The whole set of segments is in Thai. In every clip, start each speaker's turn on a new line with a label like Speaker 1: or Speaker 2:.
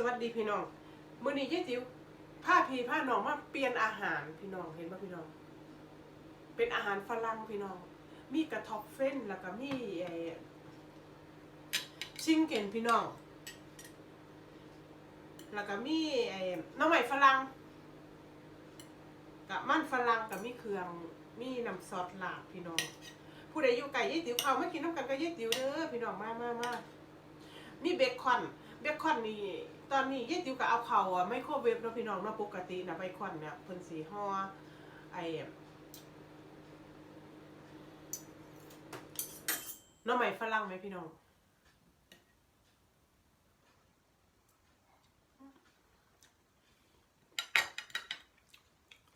Speaker 1: สวัสดีพี่น้องมื้อนี้ยายติ๋วพาพี่พาน้องมาเปลี่ยนอาหารพี่น้องเห็นป่ะพี่น้อง เป็นอาหารฝรั่งพี่น้อง มีกระทบเฟ้นแล้วก็มีไอ้ชิงเก่นพี่น้อง แล้วก็มีไอ้น้ำใหม่ฝรั่งกับมันฝรั่งกับมีเครื่องมีน้ำซอสลาบพี่น้องผู้ใดอยู่ไก่ยี่ติ๋วเขามากินน้ำกันก็ยี่ติ๋วเด้อพี่น้องมามามามีเบคอน เบคอนนี่ตอนนี้ยี่ติ๋วก็เอาเขาอะไมโครเวฟเนาะพี่น้องเนาะปกตินะเบคอนเนี่ยเพิ่นสีห่อไอ้น้ำใหม่ฝรั่งไหมพี่น้อง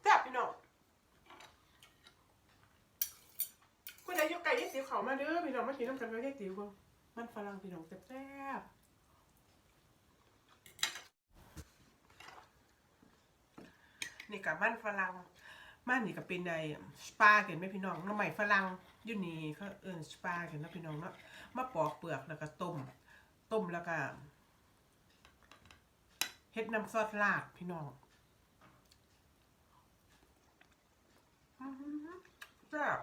Speaker 1: แซ่บพี่น้องคุณอายุไก่ยี่สิวเขามาเด้อพี่น้องมากินน้ำกันกับยี่สิวบ่มันฝรั่งพี่น้องแซ่บๆ นี่กับมันฝรั่งมันนี่ก็เป็นในสปาเห็นไหมพี่น้องน้ำใหม่ฝรั่งอยู่นี่เขาเอิ้นสปาเห็นเนาะพี่น้องเนาะมาปอกเปลือกแล้วก็ต้ม ต้มแล้วก็เฮ็ดน้ำซอสลาดพี่น้องแซ่บ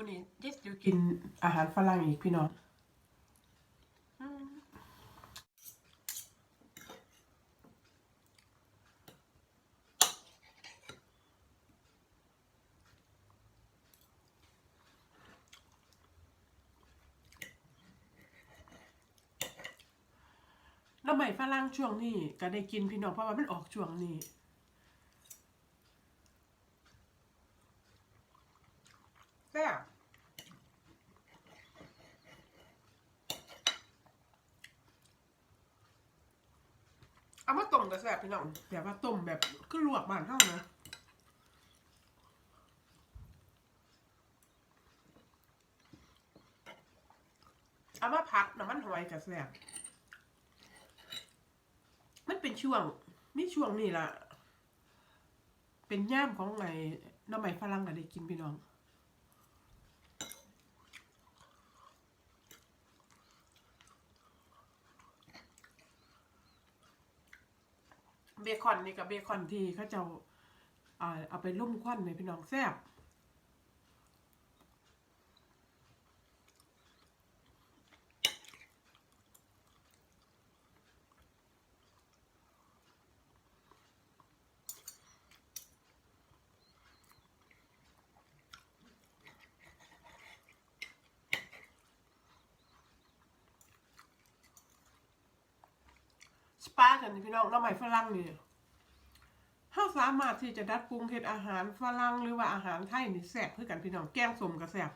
Speaker 1: วันนี้เจ๊จะกินอาหารฝรั่งอีกพี่น้องอืมแล้วใหม่ฝรั่งช่วงนี้ก็ได้กินพี่น้องเพราะว่ามันออกช่วงนี้ ซ่บเอามาต้มกับแซ่บพี่น้องแบบว่าต้มแบบคือลวกบ้านเท่านะเอามาพักน้ำมันหอยกับแซ่บมันเป็นช่วงมีช่วงนี่ล่ะ เป็นย่ามของไอ้น้ำใหม่ฝรั่งก็ได้กินพี่น้อง เบคอนนี่กับเบคอนที่เขาเจะอ่าเอาไปลุ่มควันในพี่น้องแซ่บ สปากันพี่น้องน้ำใหม่ฝรั่งนี่เขาสามารถที่จะดัดปรุงเฮ็ดอาหารฝรั่งหรือว่าอาหารไทยนี่แซ่บเพื่อกันพี่น้องแกงส้มก็แซ่บ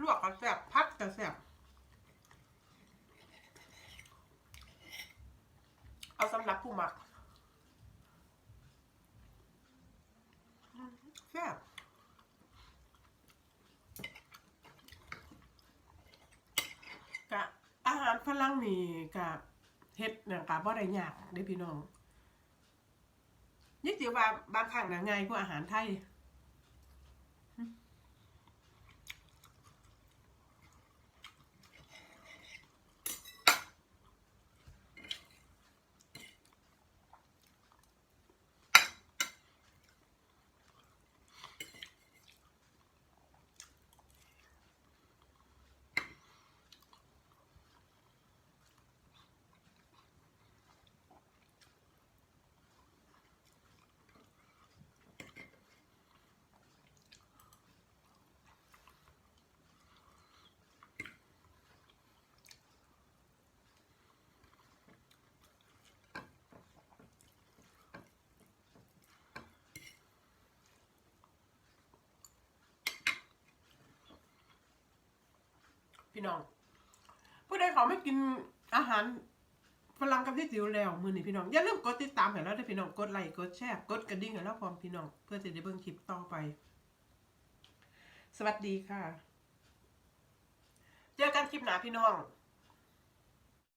Speaker 1: ลวกก็แซ่บพัดก็แซ่บเอาสำหรับผู้หมักแซ่บกะอาหารฝรั่ง นี่กะเฮ็ดนี่ยกะบ่ได้ยากเด้พี่น้องนี่สิว่าบางครั้งน่ะง่ายกว่าอาหารไทย พี่น้องผู้ใดเขาไม่กินอาหารฝรั่งกับที่จิ๋วแล้วมือนี่พี่น้องอย่าลืมกดติดตามให้เราด้วยพี่น้องกดไลค์กดแชร์กดกระดิ่งให้เราพร้อมพี่น้อง เพื่อจะได้เบิ่งคลิปต่อไป สวัสดีค่ะ เจอกันคลิปหน้าพี่น้อง